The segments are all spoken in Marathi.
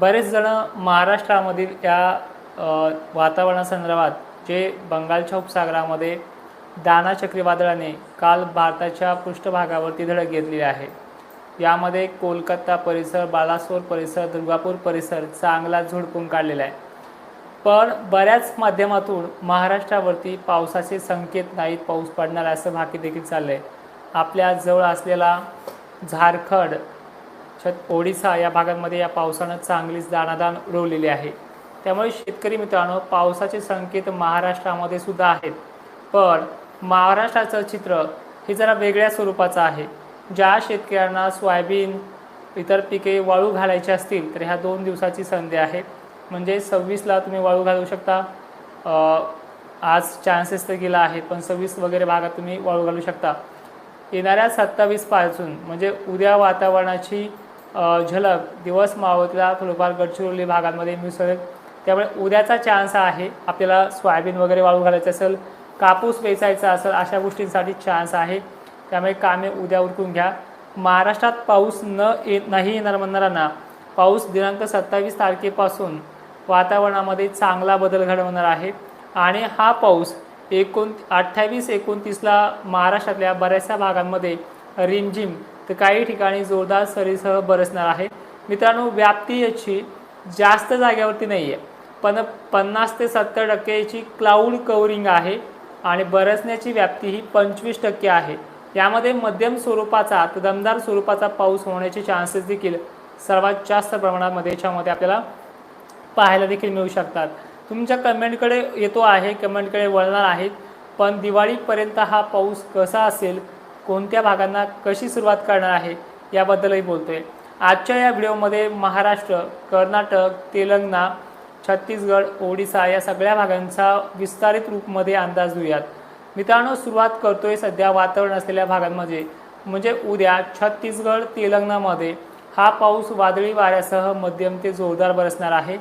बरेच जण महाराष्ट्रामधील या वातावरणासंदर्भात जे बंगालच्या उपसागरामध्ये दाना चक्रीवादळाने काल भारताच्या पृष्ठभागावरती धडक घेतलेली आहे. यामध्ये कोलकाता परिसर बालासोर परिसर दुर्गापूर परिसर चांगला झुडपून काढलेला आहे. पण बऱ्याच माध्यमातून महाराष्ट्रावरती पावसाचे संकेत नाहीत पाऊस पडणार असं भाकी देखील चाललं आहे आपल्या जवळ असलेला झारखंड छत ओडिसा या भागांमध्ये या पावसानं चांगलीच दाणादाण उडवलेली आहे. त्यामुळे शेतकरी मित्रांनो पावसाचे संकेत महाराष्ट्रामध्ये सुद्धा आहेत. पण महाराष्ट्राचं चित्र हे जरा वेगळ्या स्वरूपाचं आहे. ज्या शेतकऱ्यांना सोयाबीन इतर पिके वाळू घालायची असतील तर ह्या दोन दिवसाची संधी आहे म्हणजे सव्वीसला तुम्ही वाळू घालू शकता. आज चान्सेस तर गेला आहे पण सव्वीस वगैरे भागात तुम्ही वाळू घालू शकता. येणाऱ्या सत्तावीसपासून म्हणजे उद्या वातावरणाची झलक दिवस मावळतीला थोडंफार गडचिरोली भागांमध्ये मिसळेल त्यामुळे उद्याचा चान्स आहे. आपल्याला सोयाबीन वगैरे वाळू घालायचं असेल कापूस वेचायचा असेल अशा गोष्टींसाठी चान्स आहे. त्यामुळे कामे उद्या उरकून घ्या. महाराष्ट्रात पाऊस न ये नाही येणार म्हणणाऱ्यांना पाऊस दिनांक सत्तावीस तारखेपासून वातावरणामध्ये चांगला बदल घडवणार आहे. आणि हा पाऊस एकोण अठ्ठावीस एकोणतीसला महाराष्ट्रातल्या बऱ्याचशा भागांमध्ये रिमझिम तर काही ठिकाणी जोरदार सरीसह बरसणार आहे. मित्रांनो व्याप्ती याची जास्त जाग्यावरती नाही आहे पण पन्नास ते सत्तर टक्के याची कवरिंग आहे आणि बरसण्याची व्याप्ती ही पंचवीस टक्के आहे. यामध्ये मध्यम स्वरूपाचा तर दमदार स्वरूपाचा पाऊस होण्याचे चान्सेस देखील सर्वात जास्त प्रमाणामध्ये याच्यामध्ये आपल्याला पाहायला देखील मिळू शकतात. तुमच्या कमेंटकडे येतो आहे कमेंटकडे वळणार आहेत पण दिवाळीपर्यंत हा पाऊस कसा असेल कोणत्या भागांना कशी सुरुवात करणार आहे याबद्दलही बोलतोय. आजच्या या व्हिडिओमध्ये महाराष्ट्र कर्नाटक तेलंगणा छत्तीसगड ओडिसा या सगळ्या भागांचा विस्तारित रूपमध्ये अंदाज घेऊयात. मित्रांनो सुरुवात करतोय सध्या वातावरण असलेल्या भागांमध्ये. म्हणजे उद्या छत्तीसगड तेलंगणामध्ये हा पाऊस वादळी वाऱ्यासह मध्यम ते जोरदार बरसणार आहे.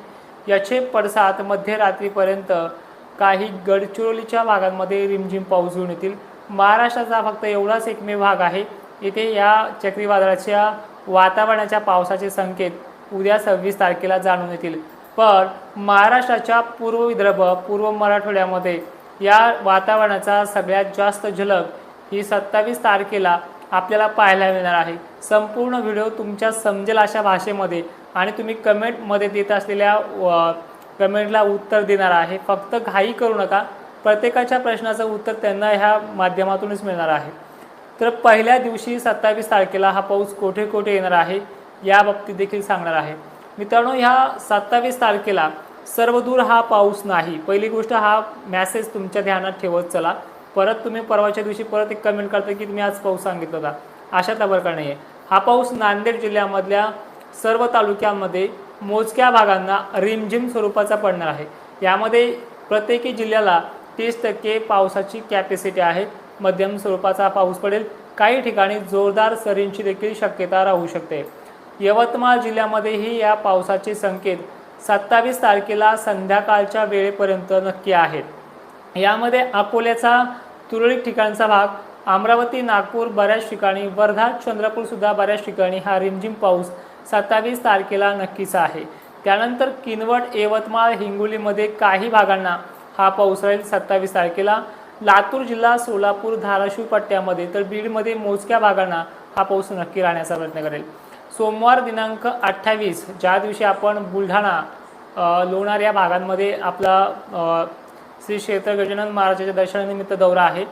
याचे पडसाद मध्यरात्रीपर्यंत काही गडचिरोलीच्या भागांमध्ये रिमझिम पाऊस घेऊन येतील. महाराष्ट्राचा फक्त एवढाच एकमेव भाग आहे. इथे या चक्रीवादळाच्या वातावरणाच्या पावसाचे संकेत उद्या सव्वीस तारखेला जाणून येतील. पण महाराष्ट्राच्या पूर्व विदर्भ पूर्व मराठवाड्यामध्ये या वातावरणाचा सगळ्यात जास्त झलक ही सत्तावीस तारखेला आपल्याला पाहायला मिळणार आहे. संपूर्ण व्हिडिओ तुमच्या समजेल अशा भाषेमध्ये आणि तुम्ही कमेंटमध्ये देत असलेल्या कमेंटला उत्तर देणार आहे. फक्त घाई करू नका. प्रत्येकाच्या प्रश्नाचं उत्तर त्यांना ह्या माध्यमातूनच मिळणार आहे. तर पहिल्या दिवशी सत्तावीस तारखेला हा पाऊस कोठे कोठे येणार आहे या बाबतीत देखील सांगणार आहे. मित्रांनो ह्या सत्तावीस तारखेला सर्वदूर हा पाऊस नाही. पहिली गोष्ट हा मॅसेज तुमच्या ध्यानात ठेवत चला. परत तुम्ही परवाच्या दिवशी परत एक कमेंट करता की तुम्ही आज पाऊस सांगितला होता. अशातला प्रकार नाही आहे हा पाऊस नांदेड जिल्ह्यामधल्या सर्व तालुक्यांमध्ये मोजक्या भागांना रिमझिम स्वरूपाचा पडणार आहे. यामध्ये प्रत्येकी जिल्ह्याला तीस टक्के पावसाची कॅपॅसिटी आहे. मध्यम स्वरूपाचा पाऊस पडेल. काही ठिकाणी जोरदार सरींची देखील शक्यता राहू शकते. यवतमाळ जिल्ह्यामध्येही या पावसाचे संकेत सत्तावीस तारखेला संध्याकाळच्या वेळेपर्यंत नक्की आहेत. यामध्ये अकोल्याचा तुरळक ठिकाणचा भाग अमरावती नागपूर बऱ्याच ठिकाणी वर्धा चंद्रपूरसुद्धा बऱ्याच ठिकाणी हा रिमझिम पाऊस सत्तावीस तारखेला नक्कीच आहे. त्यानंतर किनवट यवतमाळ हिंगोलीमध्ये काही भागांना हा पाऊस राहील सत्तावीस तारखेला. लातूर जिल्हा सोलापूर धाराशिव पट्ट्यामध्ये तर बीडमध्ये मोजक्या भागांना हा पाऊस नक्की राहण्याचा प्रयत्न करेल. सोमवार दिनांक अठ्ठावीस ज्या दिवशी आपण बुलढाणा लोणार या भागांमध्ये आपला श्री क्षेत्र गजानन महाराजाच्या दर्शनानिमित्त दौरा आहे.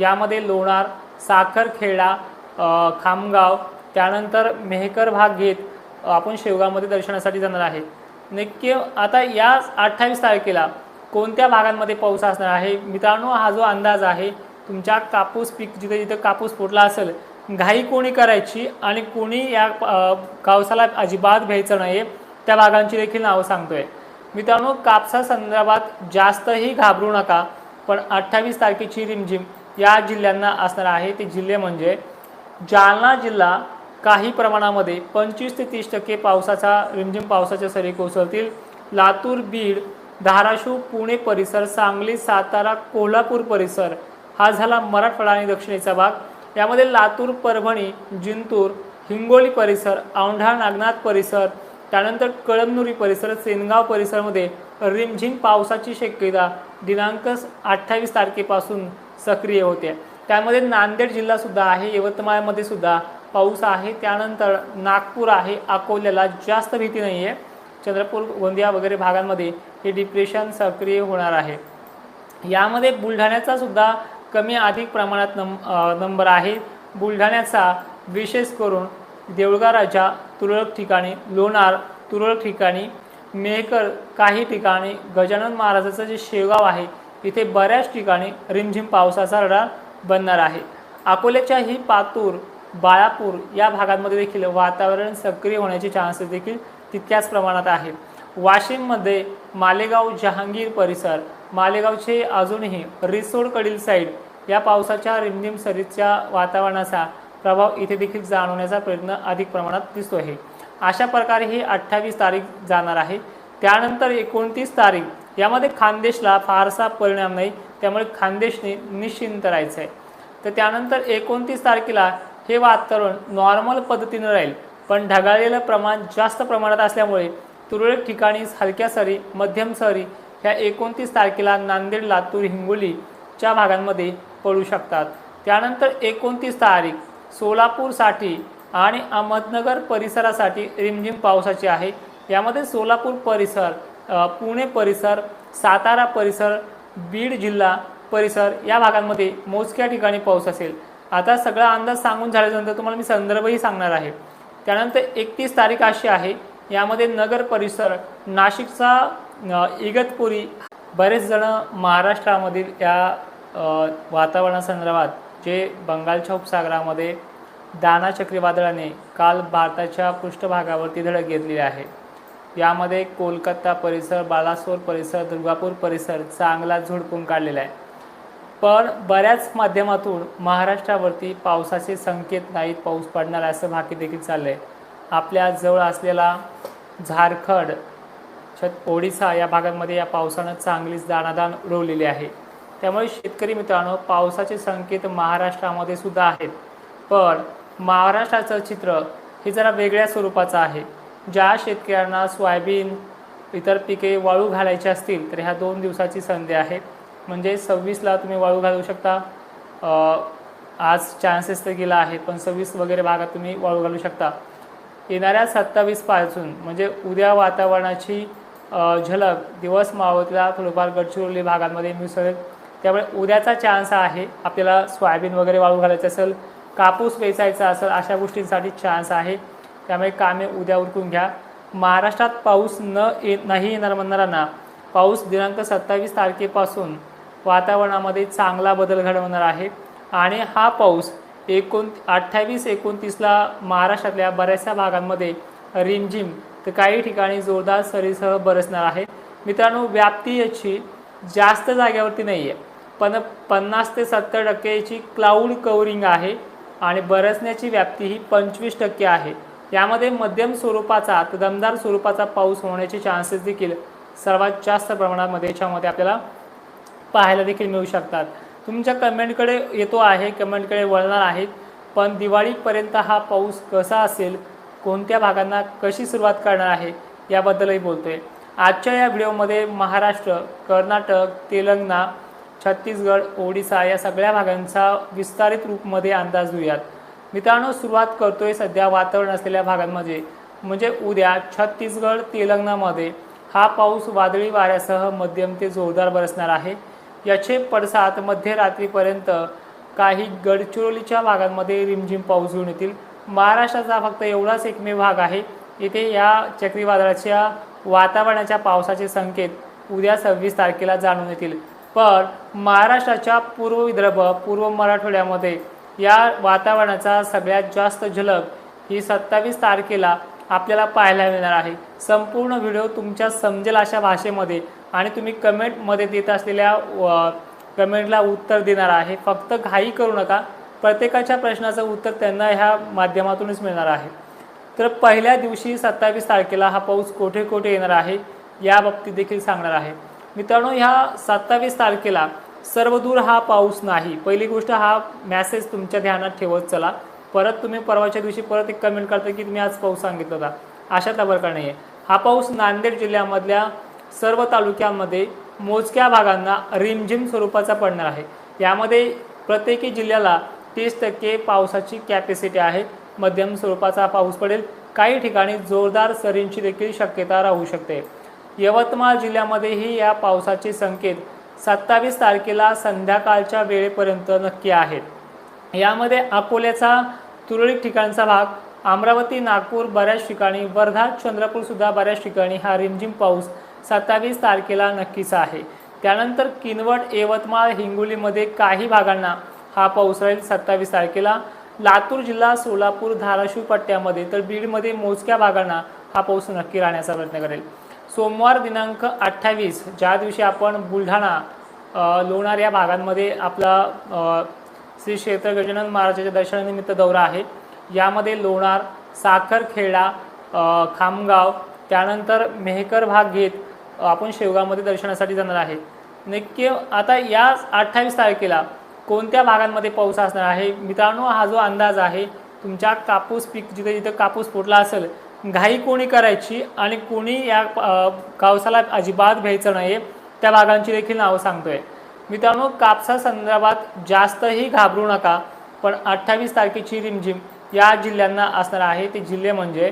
यामध्ये लोणार साखरखेडा खामगाव त्यानंतर मेहकर भाग घेत आपण शेवगावमध्ये दर्शनासाठी जाणार आहे. नक्की आता या अठ्ठावीस तारखेला कोणत्या भागांमध्ये पाऊस असणार आहे? मित्रांनो हा जो अंदाज आहे तुमच्या कापूस पीक जिथे जिथं कापूस फुटला असेल घाई कोणी करायची आणि कोणी या पावसाला अजिबात भ्यायचं नाही त्या भागांची देखील नावं सांगतोय. मित्रांनो कापसा संदर्भात जास्तही घाबरू नका पण अठ्ठावीस तारखेची रिमझिम या जिल्ह्यांना असणार आहे. ते जिल्हे म्हणजे जालना जिल्हा काही प्रमाणामध्ये पंचवीस ते तीस टक्के पावसाचा रिमझिम पावसाच्या सरी कोसळतील. लातूर बीड धाराशिव पुणे परिसर सांगली सातारा कोल्हापूर परिसर हा झाला मराठवाडा आणि दक्षिणेचा भाग. यामध्ये लातूर परभणी जिंतूर हिंगोली परिसर औंढा नागनाथ परिसर त्यानंतर कळमनुरी परिसर सेनगाव परिसरमध्ये रिमझिम पावसाची शक्यता दिनांक अठ्ठावीस तारखेपासून सक्रिय होते. त्यामध्ये नांदेड जिल्हासुद्धा आहे यवतमाळमध्ये सुद्धा पाऊस आहे. त्यानंतर नागपूर आहे अकोल्याला जास्त भीती नाही आहे चंद्रपूर गोंदिया वगैरे भागांमध्ये हे डिप्रेशन सक्रिय होणार आहे. यामध्ये बुलढाण्याचा सुद्धा कमी अधिक प्रमाणात नंब नंबर आहे. बुलढाण्याचा विशेष करून देऊळगाराच्या राजा तुरळक ठिकाणी लोणार तुरळक ठिकाणी मेहकर काही ठिकाणी गजानन महाराजाचं जे शेगाव आहे इथे बऱ्याच ठिकाणी रिमझिम पावसाचा रडार बनणार आहे. अकोल्याच्या ही पातूर बाळापूर या भागांमध्ये देखील वातावरण सक्रिय होण्याचे चान्सेस देखील तितक्याच प्रमाणात आहे. वाशिममध्ये मालेगाव जहांगीर परिसर मालेगावचे अजूनही रिसोडकडील साईड या पावसाच्या रिमझिम सरीच्या वातावरणाचा प्रभाव इथे देखील जाणवण्याचा प्रयत्न अधिक प्रमाणात दिसतो आहे अशा प्रकारे ही अठ्ठावीस तारीख जाणार आहे. त्यानंतर एकोणतीस तारीख यामध्ये खानदेशला फारसा परिणाम नाही त्यामुळे खानदेशने निश्चिंत राहायचं आहे तर त्यानंतर एकोणतीस तारखेला हे वातावरण नॉर्मल पद्धतीनं राहील. पण ढगाळलेलं प्रमाण जास्त प्रमाणात असल्यामुळे तुरळक ठिकाणी हलक्या सरी मध्यम सरी ह्या एकोणतीस तारखेला नांदेड लातूर हिंगोलीच्या भागांमध्ये पडू शकतात. त्यानंतर एकोणतीस तारीख सोलापूरसाठी आणि अहमदनगर परिसरासाठी रिमझिम पावसाची आहे. यामध्ये सोलापूर परिसर पुणे परिसर सातारा परिसर बीड जिल्हा परिसर या भागांमध्ये मोजक्या ठिकाणी पाऊस असेल. आता सगळा अंदाज सांगून झाल्यानंतर तुम्हाला मी संदर्भही सांगणार आहे. त्यानंतर एकतीस तारीख अशी आहे. यामध्ये नगर परिसर नाशिकचा इगतपुरी बरेच जण महाराष्ट्रामधील या वातावरणासंदर्भात जे बंगालच्या उपसागरामध्ये दाना चक्रीवादळाने काल भारताच्या पृष्ठभागावरती धडक घेतलेली आहे. यामध्ये कोलकाता परिसर बालासोर परिसर दुर्गापूर परिसर चांगला झोडपून काढलेला आहे. पण बऱ्याच माध्यमातून महाराष्ट्रावरती पावसाचे संकेत नाहीत पाऊस पडणार असं भाकी देखील चाललं आहे आपल्या जवळ असलेला झारखंड छत ओडिसा या भागांमध्ये या पावसानं चांगलीच दाणादाण उडवलेली आहे. त्यामुळे शेतकरी मित्रांनो पावसाचे संकेत महाराष्ट्रामध्ये सुद्धा आहेत. पण महाराष्ट्राचं चित्र हे जरा वेगळ्या स्वरूपाचं आहे. ज्या शेतकऱ्यांना सोयाबीन इतर पिके वाळू घालायची असतील तर ह्या दोन दिवसाची संधी आहे. म्हणजे सव्वीसला तुम्ही वाळू घालू शकता. आज चान्सेस तर गेला आहे पण सव्वीस वगैरे भागात तुम्ही वाळू घालू शकता. येणाऱ्या सत्तावीसपासून म्हणजे उद्या वातावरणाची झलक दिवस मावळतीला थोडंफार गडचिरोली भागांमध्ये मिसळेल. त्यामुळे उद्याचा चान्स आहे आपल्याला सोयाबीन वगैरे वाळू घालायचं असेल कापूस वेचायचा असेल अशा गोष्टींसाठी चान्स आहे. त्यामुळे कामे उद्या उरकून घ्या. महाराष्ट्रात पाऊस न ये नाही येणार म्हणणाऱ्यांना पाऊस दिनांक सत्तावीस तारखेपासून वातावरणामध्ये चांगला बदल घडवणार आहे. आणि हा पाऊस एकोण अठ्ठावीस एकोणतीसला महाराष्ट्रातल्या बऱ्याचशा भागांमध्ये रिमझिम तर काही ठिकाणी जोरदार सरीसह बरसणार आहे. मित्रांनो व्याप्ती याची जास्त जाग्यावरती नाही आहे पण पन्नास ते सत्तर टक्के याची क्लाऊड कवरिंग आहे आणि बरसण्याची व्याप्ती ही पंचवीस टक्के आहे. यामध्ये मध्यम स्वरूपाचा दमदार स्वरूपाचा पाऊस होण्याचे चान्सेस देखील सर्वात जास्त प्रमाणामध्ये याच्यामध्ये आपल्याला पाहायला देखील मिळू शकतात. तुमच्या कमेंटकडे येतो आहे कमेंटकडे वळणार आहेत पण दिवाळीपर्यंत हा पाऊस कसा असेल कोणत्या भागांना कशी सुरुवात करणार आहे याबद्दलही बोलतो आहे आजच्या या व्हिडिओमध्ये महाराष्ट्र कर्नाटक तेलंगणा छत्तीसगड ओडिसा या सगळ्या भागांचा विस्तारित रूपमध्ये अंदाज घेऊयात. मित्रांनो सुरुवात करतोय सध्या वातावरण असलेल्या भागांमध्ये. म्हणजे उद्या छत्तीसगड तेलंगणामध्ये हा पाऊस वादळी वाऱ्यासह मध्यम ते जोरदार बरसणार आहे. याचे पडसाद मध्यरात्रीपर्यंत काही गडचिरोलीच्या भागांमध्ये रिमझिम पाऊस घेऊन येतील. महाराष्ट्राचा फक्त एवढाच एकमेव भाग आहे. इथे या चक्रीवादळाच्या वातावरणाच्या पावसाचे संकेत उद्या सव्वीस तारखेला जाणून येतील. पण महाराष्ट्राच्या पूर्व विदर्भ पूर्व मराठवाड्यामध्ये या वातावरणाचा सगळ्यात जास्त झलक ही सत्तावीस तारखेला आपल्याला पाहायला मिळणार आहे. संपूर्ण व्हिडिओ तुमच्या समजेल अशा भाषेमध्ये आणि तुम्ही कमेंटमध्ये देत असलेल्या कमेंटला उत्तर देणार आहे. फक्त घाई करू नका. प्रत्येकाच्या प्रश्नाचं उत्तर त्यांना ह्या माध्यमातूनच मिळणार आहे. तर पहिल्या दिवशी सत्तावीस तारखेला हा पाऊस कोठे कोठे येणार आहे या बाबतीत देखील सांगणार आहे. मित्रांनो ह्या सत्तावीस तारखेला सर्वदूर हा पाऊस नाही. पहिली गोष्ट हा मॅसेज तुमच्या ध्यानात ठेवत चला. परत तुम्ही परवाच्या दिवशी परत एक कमेंट करता की तुम्ही आज पाऊस सांगितला होता. अशातला प्रकार नाही आहे. हा पाऊस नांदेड जिल्ह्यामधल्या सर्व तालुक्यांमध्ये मोजक्या भागांना रिमझिम स्वरूपाचा पडणार आहे. यामध्ये प्रत्येकी जिल्ह्याला तीस टक्के पावसाची कॅपॅसिटी आहे. मध्यम स्वरूपाचा पाऊस पडेल. काही ठिकाणी जोरदार सरींची देखील शक्यता राहू शकते. यवतमाळ जिल्ह्यामध्येही या पावसाचे संकेत सत्तावीस तारखेला संध्याकाळच्या वेळेपर्यंत नक्की आहेत. यामध्ये अकोल्याचा तुरळक ठिकाणचा भाग अमरावती नागपूर बऱ्याच ठिकाणी वर्धा चंद्रपूरसुद्धा बऱ्याच ठिकाणी हा रिमझिम पाऊस सत्तावीस तारखेला नक्कीच आहे. त्यानंतर किनवट यवतमाळ हिंगोलीमध्ये काही भागांना हा पाऊस राहील सत्तावीस तारखेला. लातूर जिल्हा सोलापूर धाराशिव पट्ट्यामध्ये तर बीडमध्ये मोजक्या भागांना हा पाऊस नक्की राहण्याचा प्रयत्न करेल. सोमवार दिनांक अठ्ठावीस ज्या दिवशी आपण बुलढाणा लोणार या भागांमध्ये आपला श्री क्षेत्र गजानन महाराजाच्या दर्शनानिमित्त दौरा आहे. यामध्ये लोणार साखरखेडा खामगाव त्यानंतर मेहकर भाग घेत आपण शेवगावमध्ये दर्शनासाठी जाणार आहे. नक्की आता या अठ्ठावीस तारखेला कोणत्या भागांमध्ये पाऊस असणार आहे? मित्रांनो हा जो अंदाज आहे तुमच्या कापूस पीक जिथे जिथे कापूस फुटला असेल घाई कोणी करायची आणि कोणी या पावसाला अजिबात घ्यायचं नाही त्या भागांची देखील नावं सांगतोय. मित्रांनो कापसा संदर्भात जास्तही घाबरू नका पण अठ्ठावीस तारखेची रिमझिम या जिल्ह्यांना असणार आहे ते जिल्हे म्हणजे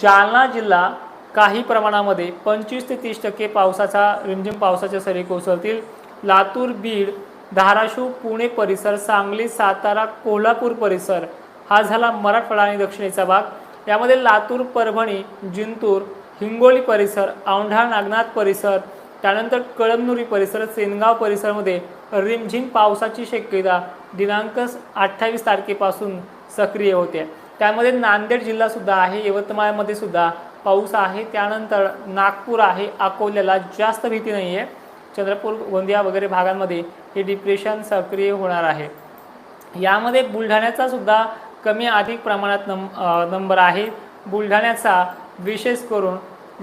जालना जिल्हा काही प्रमाणामध्ये पंचवीस ते तीस टक्के पावसाचा रिमझिम पावसाच्या सरी कोसळतील. लातूर बीड धाराशिव पुणे परिसर सांगली सातारा कोल्हापूर परिसर हा झाला मराठवाडा आणि दक्षिणेचा भाग. यामध्ये लातूर परभणी जिंतूर हिंगोली परिसर औंढा नागनाथ परिसर त्यानंतर कळमनुरी परिसर सेनगाव परिसरामध्ये रिमझिम पावसाची शक्यता दिनांक अठ्ठावीस तारखेपासून सक्रिय होते. त्यामध्ये नांदेड जिल्हासुद्धा आहे यवतमाळमध्ये सुद्धा पाऊस आहे त्यानंतर नागपूर आहे अकोल्याला जास्त भीती नाही आहे चंद्रपूर गोंदिया वगैरे भागांमध्ये हे डिप्रेशन सक्रिय होणार आहे. यामध्ये बुलढाण्याचा सुद्धा कमी अधिक प्रमाणात नम नंबर आहे. बुलढाण्याचा विशेष करून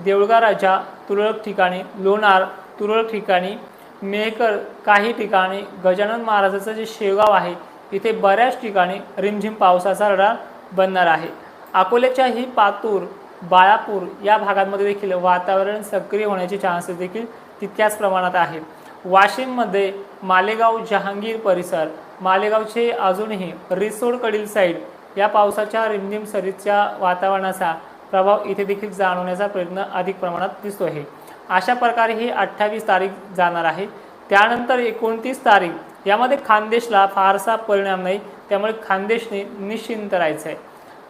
देऊळगा राजा तुरळक ठिकाणी लोणार तुरळक ठिकाणी मेहकर काही ठिकाणी गजानन महाराजाचं जे शेगाव आहे इथे बऱ्याच ठिकाणी रिमझिम पावसाचा रडार बनणार आहे. अकोल्याच्याही पातूर बाळापूर या भागांमध्ये देखील वातावरण सक्रिय होण्याचे चान्सेस देखील तितक्याच प्रमाणात आहेत वाशिममध्ये मालेगाव जहांगीर परिसर मालेगावचे अजूनही रिसोडकडील साईड या पावसाच्या रिमझिम सरीच्या वातावरणाचा प्रभाव इथे देखील जाणवण्याचा प्रयत्न अधिक प्रमाणात दिसतो आहे अशा प्रकारे ही अठ्ठावीस तारीख जाणार आहे. त्यानंतर एकोणतीस तारीख यामध्ये खानदेशला फारसा परिणाम नाही त्यामुळे खानदेशने निश्चिंत राहायचं आहे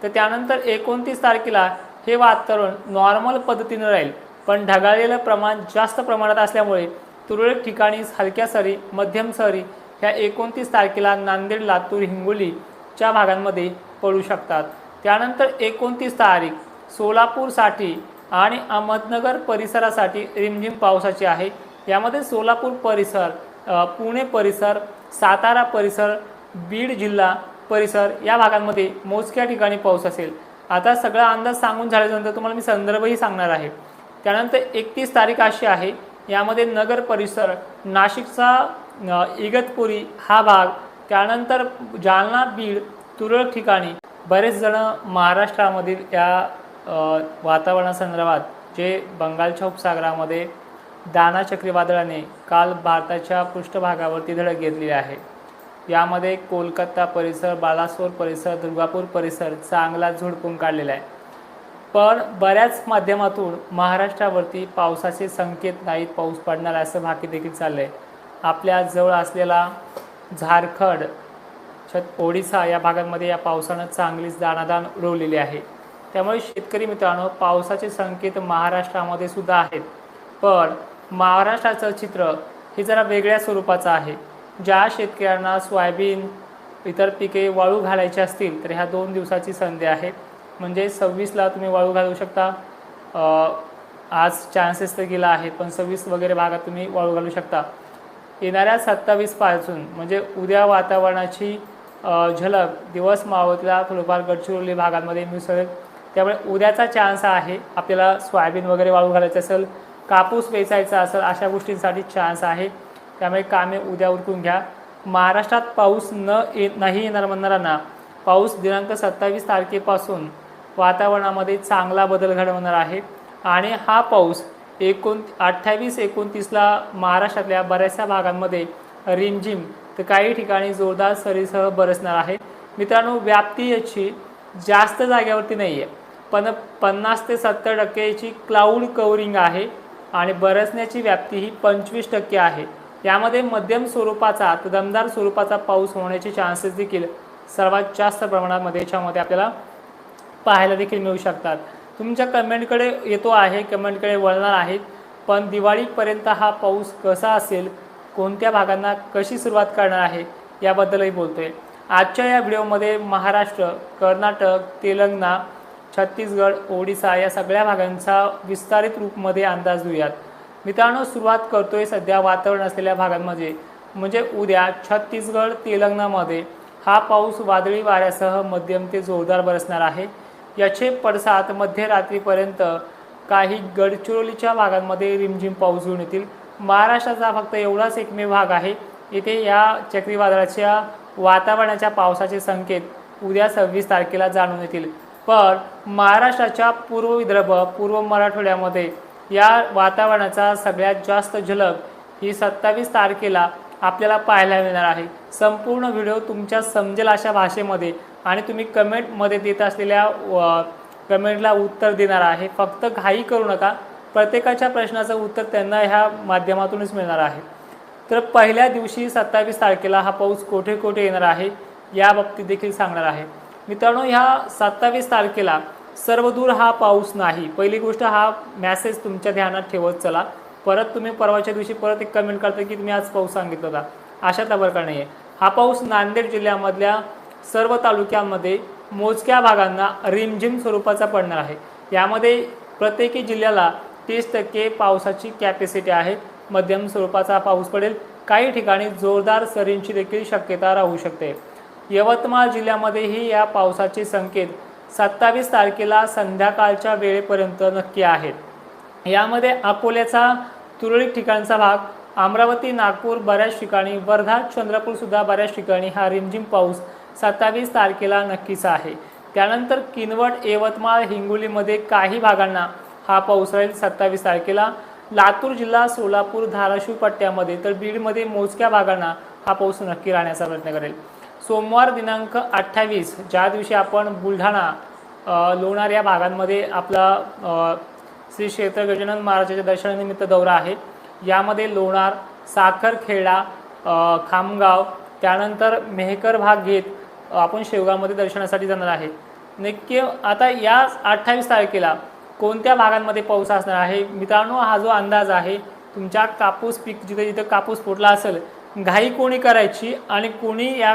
तर त्यानंतर एकोणतीस तारखेला हे वातावरण नॉर्मल पद्धतीनं राहील. पण ढगाळलेलं प्रमाण जास्त प्रमाणात असल्यामुळे तुरळक ठिकाणी हलक्या सरी मध्यम सरी ह्या एकोणतीस तारखेला नांदेड लातूर हिंगोलीच्या भागांमध्ये पडू शकतात. त्यानंतर एकोणतीस तारीख सोलापूरसाठी आणि अहमदनगर परिसरासाठी रिमझिम पावसाची आहे. यामध्ये सोलापूर परिसर पुणे परिसर सातारा परिसर बीड जिल्हा परिसर या भागांमध्ये मोजक्या ठिकाणी पाऊस असेल. आता सगळा अंदाज सांगून झाल्यानंतर तुम्हाला मी संदर्भही सांगणार आहे. त्यानंतर एकतीस तारीख अशी आहे. यामध्ये नगर परिसर नाशिकचा इगतपुरी हा भाग त्यानंतर जालना बीड तुरळक ठिकाणी बरेच जण महाराष्ट्रामधील या वातावरणासंदर्भात जे बंगालच्या उपसागरामध्ये दाना चक्रीवादळाने काल भारताच्या पृष्ठभागावरती धडक घेतलेली आहे. यामध्ये कोलकाता परिसर बालासोर परिसर दुर्गापूर परिसर चांगला झोडपून काढलेला आहे. पण बऱ्याच माध्यमातून महाराष्ट्रावरती पावसाचे संकेत नाहीत पाऊस पडणार असं भाकी देखील चाललं आहे आपल्या जवळ असलेला झारखंड छत ओडिसा या भागांमध्ये या पावसानं चांगलीच दाणादाण उडवलेली आहे. त्यामुळे शेतकरी मित्रांनो पावसाचे संकेत महाराष्ट्रामध्ये सुद्धा आहेत. पण महाराष्ट्राचं चित्र हे जरा वेगळ्या स्वरूपाचं आहे. ज्या शेतकऱ्यांना सोयाबीन इतर पिके वाळू घालायची असतील तर ह्या दोन दिवसाची संधी आहे. म्हणजे सव्वीसला तुम्ही वाळू घालू शकता. आज चान्सेस तर गेला आहे पण सव्वीस वगैरे भागात तुम्ही वाळू घालू शकता. येणाऱ्या सत्तावीसपासून म्हणजे उद्या वातावरणाची झलक दिवस मावतला थोडंफार गडचिरोली भागांमध्ये मिसळेल. त्यामुळे उद्याचा चान्स आहे आपल्याला सोयाबीन वगैरे वाळू घालायचं असेल कापूस वेचायचा असेल अशा गोष्टींसाठी चान्स आहे. त्यामुळे कामे उद्या उरकून घ्या. महाराष्ट्रात पाऊस न ये नाही येणार म्हणणाऱ्यांना पाऊस दिनांक सत्तावीस तारखेपासून वातावरणामध्ये चांगला बदल घडवणार आहे. आणि हा पाऊस एकोण अठ्ठावीस एकोणतीसला महाराष्ट्रातल्या बऱ्याचशा भागांमध्ये रिमझिम तर काही ठिकाणी जोरदार सरीसह बरसणार आहे. मित्रांनो व्याप्ती याची जास्त जाग्यावरती नाही आहे पण पन्नास ते सत्तर टक्के याची क्लाऊड कवरिंग आहे आणि बरसण्याची व्याप्ती ही पंचवीस टक्के आहे. यामध्ये मध्यम स्वरूपाचा तर दमदार स्वरूपाचा पाऊस होण्याचे चान्सेस देखील सर्वात जास्त प्रमाणामध्ये याच्यामध्ये आपल्याला पाहायला देखील मिळू शकतात. तुमच्या कमेंटकडे येतो आहे कमेंटकडे वळणार आहेत पण दिवाळीपर्यंत हा पाऊस कसा असेल कोणत्या भागांना कशी सुरुवात करणार आहे याबद्दलही बोलतो आहे आजच्या या व्हिडिओमध्ये महाराष्ट्र कर्नाटक तेलंगणा छत्तीसगड ओडिसा या सगळ्या भागांचा विस्तारित रूपमध्ये अंदाज घेऊयात. मित्रांनो सुरुवात करतोय सध्या वातावरण असलेल्या भागांमध्ये. म्हणजे उद्या छत्तीसगड तेलंगणामध्ये हा पाऊस वादळी वाऱ्यासह मध्यम ते जोरदार बरसणार आहे. याचे पडसाद मध्यरात्रीपर्यंत काही गडचिरोलीच्या भागांमध्ये रिमझिम पाऊस घेऊन येतील. महाराष्ट्राचा फक्त एवढाच एकमेव भाग आहे. इथे या चक्रीवादळाच्या वातावरणाच्या पावसाचे संकेत उद्या सव्वीस तारखेला जाणून येतील. पण महाराष्ट्राच्या पूर्व विदर्भ पूर्व मराठवाड्यामध्ये या वातावरणाचा सगळ्यात जास्त झलक ही सत्तावीस तारखेला आपल्याला पाहायला मिळणार आहे. संपूर्ण व्हिडिओ तुमच्या समजेल अशा भाषेमध्ये आणि तुम्ही कमेंटमध्ये देत असलेल्या कमेंटला उत्तर देणार आहे. फक्त घाई करू नका. प्रत्येकाच्या प्रश्नाचं उत्तर त्यांना ह्या माध्यमातूनच मिळणार आहे. तर पहिल्या दिवशी सत्तावीस तारखेला हा पाऊस कोठे कोठे येणार आहे? याबाबतीत देखील सांगणार आहे. मित्रांनो ह्या सत्तावीस तारखेला सर्वदूर हा पाऊस नाही. पहिली गोष्ट हा मॅसेज तुमच्या ध्यानात ठेवत चला. परत तुम्ही परवाच्या दिवशी परत एक कमेंट करता की तुम्ही आज पाऊस सांगितलं होता. अशातला प्रकार नाही आहे हा पाऊस नांदेड जिल्ह्यामधल्या सर्व तालुक्यांमध्ये मोजक्या भागांना रिमझिम स्वरूपाचा पडणार आहे. यामध्ये प्रत्येकी जिल्ह्याला तीस टक्के पावसाची कॅपॅसिटी आहे. मध्यम स्वरूपाचा पाऊस पडेल. काही ठिकाणी जोरदार सरींची देखील शक्यता राहू शकते. यवतमाळ जिल्ह्यामध्येही या पावसाचे संकेत सत्तावीस तारखेला संध्याकाळच्या वेळेपर्यंत नक्की आहेत. यामध्ये अकोल्याचा तुरळक ठिकाणचा भाग अमरावती नागपूर बऱ्याच ठिकाणी वर्धा चंद्रपूरसुद्धा बऱ्याच ठिकाणी हा रिमझिम पाऊस सत्तावीस तारखेला नक्कीच आहे. त्यानंतर किनवट यवतमाळ हिंगोलीमध्ये काही भागांना हा पाऊस राहील सत्तावीस तारखेला. लातूर जिल्हा सोलापूर धाराशिव पट्ट्यामध्ये तर बीडमध्ये मोजक्या भागांना हा पाऊस नक्की राहण्याचा प्रयत्न करेल. सोमवार दिनांक अठ्ठावीस ज्या दिवशी आपण बुलढाणा लोणार या भागांमध्ये आपला श्री क्षेत्र गजानन महाराजाच्या दर्शनानिमित्त दौरा आहे. यामध्ये लोणार साखरखेडा खामगाव त्यानंतर मेहकर भाग घेत आपण शेवगावमध्ये दर्शनासाठी जाणार आहे. नक्की आता या अठ्ठावीस तारखेला कोणत्या भागांमध्ये पाऊस असणार आहे? मित्रांनो हा जो अंदाज आहे तुमच्या कापूस पीक जिथे जिथं कापूस फुटला असेल घाई कोणी करायची आणि कोणी या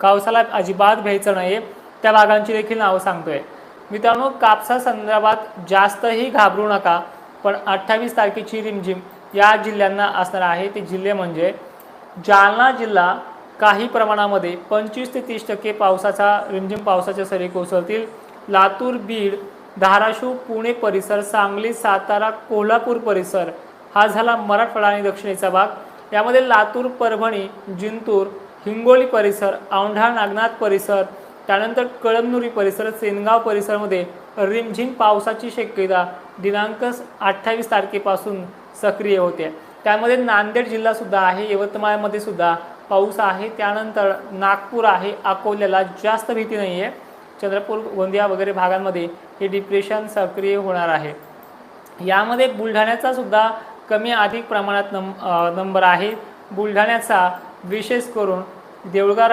कावसाला अजिबात भ्यायचं नाही त्या भागांची देखील नावं सांगतोय. मित्रांनो कापसासंदर्भात जास्तही घाबरू नका पण अठ्ठावीस तारखेची रिमझिम या जिल्ह्यांना असणार आहे ते जिल्हे म्हणजे जालना जिल्हा काही प्रमाणामध्ये पंचवीस ते तीस टक्के पावसाचा रिमझिम पावसाच्या सरी कोसळतील. लातूर बीड धाराशिव पुणे परिसर सांगली सातारा कोल्हापूर परिसर हा झाला मराठवाडा आणि दक्षिणेचा भाग. यामध्ये लातूर परभणी जिंतूर हिंगोली परिसर औंढा नागनाथ परिसर त्यानंतर कळमनुरी परिसर सेनगाव परिसरमध्ये रिमझिम पावसाची शक्यता दिनांक अठ्ठावीस तारखेपासून सक्रिय होते. त्यामध्ये नांदेड जिल्हासुद्धा आहे यवतमाळमध्ये सुद्धा पाऊस आहे. त्यानंतर नागपूर आहे अकोल्याला जास्त भीती नाही आहे चंद्रपूर गोंदिया वगैरे भागांमध्ये हे डिप्रेशन सक्रिय होणार आहे. यामध्ये बुलढाण्याचा सुद्धा कमी अधिक प्रमाणात नंब नंबर आहे. बुलढाण्याचा विशेष करून देऊळगा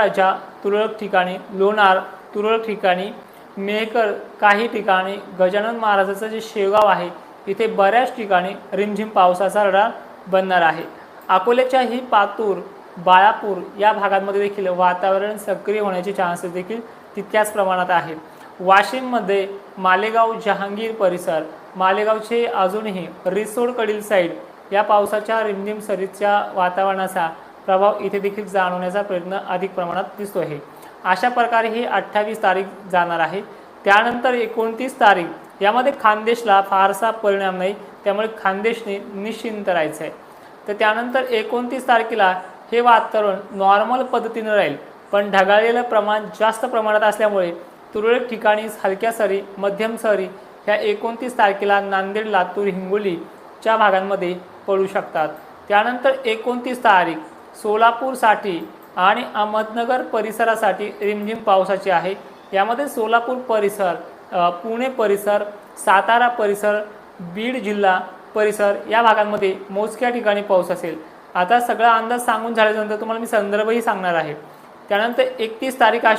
तुरळक ठिकाणी लोणार तुरळक ठिकाणी मेहकर काही ठिकाणी गजानन महाराजाचं जे शेगाव आहे इथे बऱ्याच ठिकाणी रिमझिम पावसाचा रडार बनणार आहे. अकोल्याच्या ही पातूर बाळापूर या भागांमध्ये देखील वातावरण सक्रिय होण्याचे चान्सेस देखील तितक्याच प्रमाणात आहेत वाशिममध्ये मालेगाव जहांगीर परिसर मालेगावचे अजूनही रिसोडकडील साईड या पावसाच्या रिमझिम सरीच्या वातावरणाचा प्रभाव इथे देखील जाणवण्याचा प्रयत्न अधिक प्रमाणात दिसतो आहे अशा प्रकारे ही अठ्ठावीस तारीख जाणार आहे. त्यानंतर एकोणतीस तारीख यामध्ये खानदेशला फारसा परिणाम नाही त्यामुळे खानदेशने निश्चिंत राहायचं आहे तर त्यानंतर एकोणतीस तारखेला हे वातावरण नॉर्मल पद्धतीनं राहील पण ढगाळलेलं प्रमाण जास्त प्रमाणात असल्यामुळे तुरळक ठिकाणी हलक्या सरी मध्यम सरी ह्या एकोणतीस तारखेला नांदेड लातूर हिंगोलीच्या भागांमध्ये पडू शकतात. त्यानंतर एकोणतीस तारीख सोलापूरसाठी आणि अहमदनगर परिसरासाठी रिमझिम पावसाची आहे. यामध्ये सोलापूर परिसर पुणे परिसर सातारा परिसर बीड जिल्हा परिसर या भागांमध्ये मोजक्या ठिकाणी पाऊस असेल. आता सगळा अंदाज सांगून झाल्यानंतर तुम्हाला मी संदर्भही सांगणार आहे. त्यानंतर एकतीस तारीख